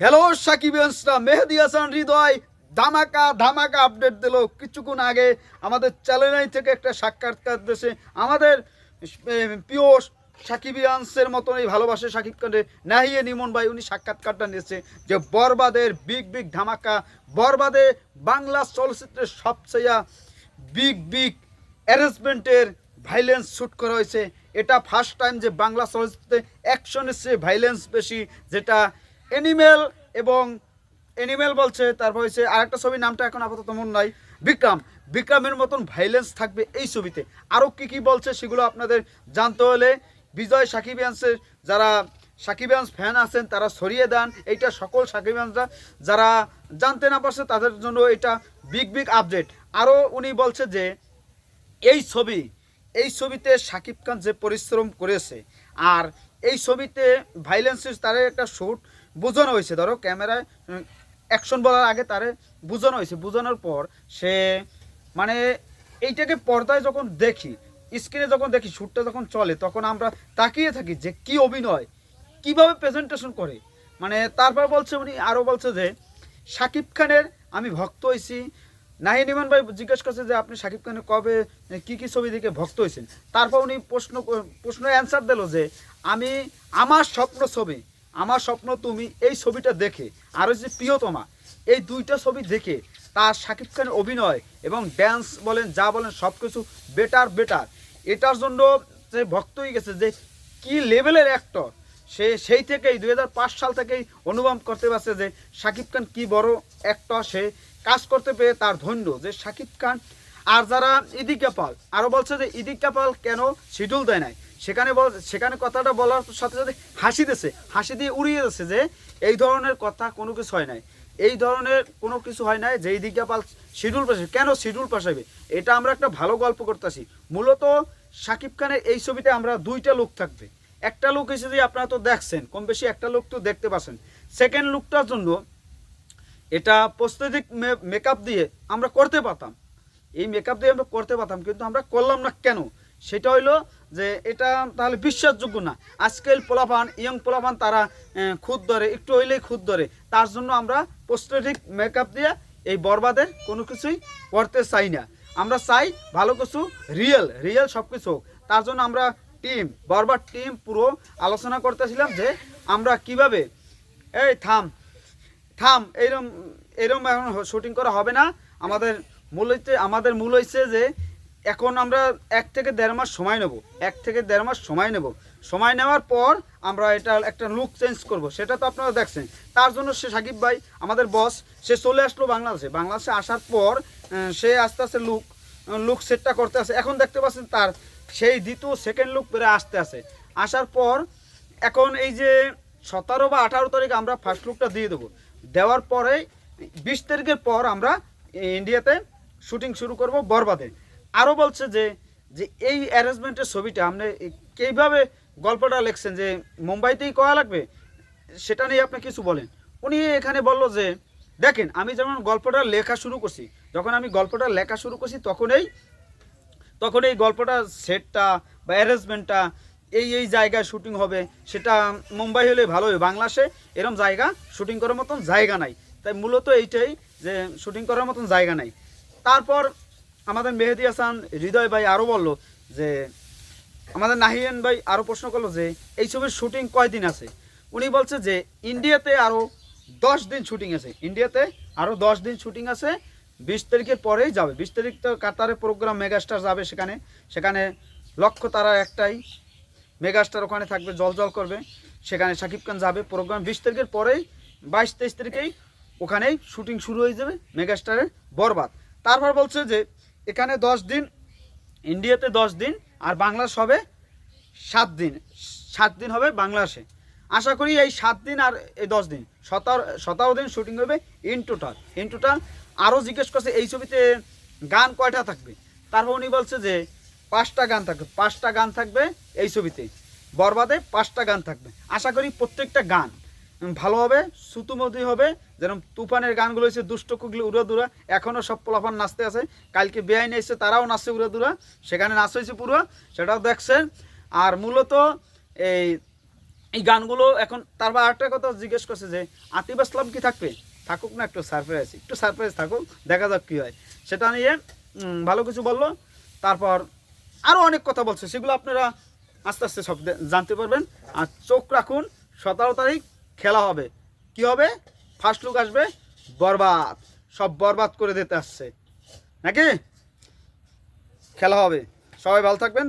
Hello Shakib insta Mehedi Hasan Hridoy ধামাকা ধামাকা update দিল। কিছুক্ষণ আগে আমাদের চ্যানেল থেকে একটা সাক্ষাৎকার দেশে আমাদের প্রিয় সাকিবিয়ান্সের মতন এই ভালোবাসে সাকিব খানের নাহিয়ে নিমন ভাই, উনি সাক্ষাৎকারটা নিয়েছে যে বরবাদের বিগ বিগ ধামাকা, বরবাদে বাংলা চলচ্চিত্রের সবচেয়ে বিগ বিগ অ্যারেঞ্জমেন্টের ভাইলেন্স শ্যুট করা হয়েছে। এটা ফার্স্ট টাইম যে বাংলা চলচ্চিত্রে অ্যাকশনের চেয়ে ভাইলেন্স বেশি, যেটা অ্যানিমেল এবং অ্যানিমেল বলছে, তারপর হচ্ছে আরেকটা ছবির নামটা এখন আপাতত মন নাই। বিক্রম। বিক্রমের মতন ভাইলেন্স থাকবে এই ছবিতে। আরও কী কী বলছে সেগুলো আপনাদের জানতে হলে বিজয় সাকিবিয়ান্সের যারা সাকিবিয়ান্স ফ্যান আছেন, তারা সরিয়ে দেন। এইটা সকল সাকিবিয়ান্সরা যারা জানতে না পারছে, তাদের জন্য এটা বিগ বিগ আপডেট আরও উনি বলছে যে, এই ছবি, এই ছবিতে শাকিব খান যে পরিশ্রম করেছে, আর এই ছবিতে ভাইলেন্সের তারে একটা শ্যুট বোঝানো হয়েছে। ধরো ক্যামেরায় অ্যাকশন বলার আগে তারে বোঝানো হয়েছে। বোঝানোর পর সে মানে এইটাকে পর্দায় যখন দেখি স্ক্রিনে যখন দেখি শ্যুটটা যখন চলে, তখন আমরা তাকিয়ে থাকি যে কি অভিনয়, কীভাবে প্রেজেন্টেশন করে। মানে তারপর বলছে উনি আরও বলছে যে শাকিব খানের আমি ভক্ত হয়েছি নাহিন ইমান ভাই জিজ্ঞেস করছে যে, আপনি শাকিব খানের কবে, কি কি ছবি দেখে ভক্ত হয়েছেন তারপর উনি প্রশ্ন প্রশ্ন অ্যান্সার দিল যে, আমি, আমার স্বপ্ন ছবি আমার স্বপ্ন তুমি এই ছবিটা দেখে, আর হচ্ছে প্রিয়তমা, এই দুইটা ছবি দেখে তার শাকিব খানের অভিনয় এবং ড্যান্স বলেন, যা বলেন সব কিছু বেটার বেটার এটার জন্য যে ভক্ত হয়ে গেছে যে কি লেভেলের অ্যাক্টর সে সেই থেকেই দুই হাজার পাঁচ সাল থেকেই অনুভব করতে পারছে যে শাকিব খান কি বড় অ্যাক্টর সে কাজ করতে পেরে তার ধন্য যে শাকিব খান। আর যারা ইদিকা পাল আরও বলছে যে ইদিকা পাল কেন শিডিউল দেয় নাই? সেখানে বল, সেখানে কথাটা বলার সাথে সাথে হাসি দিয়েছে হাসি দিয়ে উড়িয়ে দিয়েছে যে, এই ধরনের কথা কোনো কিছু হয় নাই। এই ধরনের কোনো কিছু হয় নাই যে ইদিকা পাল শিডিউল পাশাবে কেন শিডিউল পাশাবে এটা আমরা একটা ভালো গল্প করতেছি। মূলত শাকিব খানের এই ছবিতে আমরা দুইটা লোক থাকবে। একটা লোক যে আপনারা তো দেখছেন, কম বেশি একটা লোক তো দেখতে পাচ্ছেন। সেকেন্ড লুকটার জন্য এটা প্রস্তুতিক মেকআপ দিয়ে আমরা করতে পারতাম। এই মেকআপ দিয়ে আমরা করতে পারতাম, কিন্তু আমরা করলাম না কেন? সেটা হইল যে এটা তাহলে বিশ্বাসযোগ্য না। আজকাল পোলাপান, ইয়ং পোলাপান তারা খুদ ধরে, একটু হইলেই খুদ ধরে। তার জন্য আমরা প্রস্তুতিক মেকআপ দিয়ে এই বরবাদের কোনো কিছুই করতে চাই না। আমরা চাই ভালো কিছু রিয়েল রিয়েল সব কিছু হোক। তার জন্য আমরা টিম বরবার টিম পুরো আলোচনা করতেছিলাম যে আমরা কীভাবে, এই থাম থাম এইরকম এরকম এখন শুটিং করা হবে না। আমাদের মূল হচ্ছে আমাদের মূল হচ্ছে যে এখন আমরা এক থেকে দেড় মাস সময় নেব। এক থেকে দেড় মাস সময় নেব। সময় নেওয়ার পর আমরা এটা একটা লুক চেঞ্জ করব। সেটা তো আপনারা দেখছেন। তার জন্য সে সাকিব ভাই, আমাদের বস সে চলে আসলো বাংলাদেশে। বাংলাদেশে আসার পর সে আস্তে আস্তে লুক লুক সেটটা করতে আসে। এখন দেখতে পাচ্ছেন তার সেই দ্বিতীয় সেকেন্ড লুক বেড়ে আসতে আসে। আসার পর, এখন এই যে সতেরো বা আঠারো তারিখ আমরা ফার্স্ট লুকটা দিয়ে দেবো। দেওয়ার পরে, বিশ তারিখের পর আমরা ইন্ডিয়াতে শুটিং শুরু করব বরবাদে। আরও বলছে যে যে এই অ্যারেঞ্জমেন্টের ছবিটা আপনি কীভাবে গল্পটা লিখছেন যে মুম্বাইতেই করা লাগবে, সেটা নিয়ে আপনি কিছু বলেন। উনি এখানে বলল যে, দেখেন, আমি যেমন গল্পটা লেখা শুরু করছি, যখন আমি গল্পটা লেখা শুরু করছি, তখনই তখন এই গল্পটা সেটটা বা অ্যারেঞ্জমেন্টটা এই এই জায়গায় শুটিং হবে, সেটা মুম্বাই হলে ভালো হবে বাংলাদেশে এরম জায়গা শুটিং করার মতন জায়গা নাই। তাই মূলত এইটাই যে শুটিং করার মতন জায়গা নাই। তারপর আমাদের মেহেদি হাসান হৃদয় ভাই আরও বলল যে, আমাদের নাহিয়ান ভাই আরও প্রশ্ন করল যে, এই ছবির শুটিং কয়দিন আছে? উনি বলছে যে, ইন্ডিয়াতে আরও দশ দিন শুটিং আছে। ইন্ডিয়াতে আরও দশ দিন শুটিং আছে, বিশ তারিখের পরেই যাবে। বিশ তারিখ তো কাতারে প্রোগ্রাম মেগাস্টার যাবে সেখানে। সেখানে লক্ষ্য তারা একটাই মেগাস্টার ওখানে থাকবে, জল জল করবে। সেখানে শাকিব খান যাবে প্রোগ্রাম বিশ তারিখের পরেই, বাইশ, তেইশ তারিখেই ওখানেই শুটিং শুরু হয়ে যাবে মেগাস্টারের বরবাদ। তারপর বলছে যে এখানে দশ দিন, ইন্ডিয়াতে দশ দিন, আর বাংলাদেশ হবে সাত দিন। সাত দিন হবে বাংলাদেশে। আশা করি এই সাত দিন আর এই দশ দিন। সতেরো সতেরো দিন শুটিং হবে ইন টোটাল ইন টোটাল আরও জিজ্ঞেস করছে, এই ছবিতে গান কয়টা থাকবে? তারপর উনি বলছে যে, পাঁচটা গান থাকবে। পাঁচটা গান থাকবে এই ছবিতে। বরবাদে পাঁচটা গান থাকবে। আশা করি প্রত্যেকটা গান ভালো হবে সুতুমতি হবে। যেরকম তুফানের গানগুলো হচ্ছে দুষ্ট কুগলি উড়াদুরা এখনও সব পোলাফান নাচতে আছে। কালকে বেআইন এসছে, তারাও নাচছে উড়াদুরা সেখানে নাচ হয়েছে পুরো, সেটাও দেখছেন। আর মূলত এই এই গানগুলো এখন তারপর আরেকটা কথা জিজ্ঞেস করছে যে, আতিফ আসলাম কি থাকবে? থাকুক না, একটু সারপ্রাইজ একটু সারপ্রাইজ থাকুক, দেখা যাক কী হয়। সেটা নিয়ে ভালো কিছু বলল। তারপর আরও অনেক কথা বলছে, সেগুলো আপনারা আস্তে আস্তে সব জানতে পারবেন। আর চোখ রাখুন, সতেরো তারিখ খেলা হবে। কি হবে? ফার্স্ট লুক আসবে, বরবাদ। সব বরবাদ করে দিতে আসছে। নাকি? খেলা হবে। সবাই ভালো থাকবেন।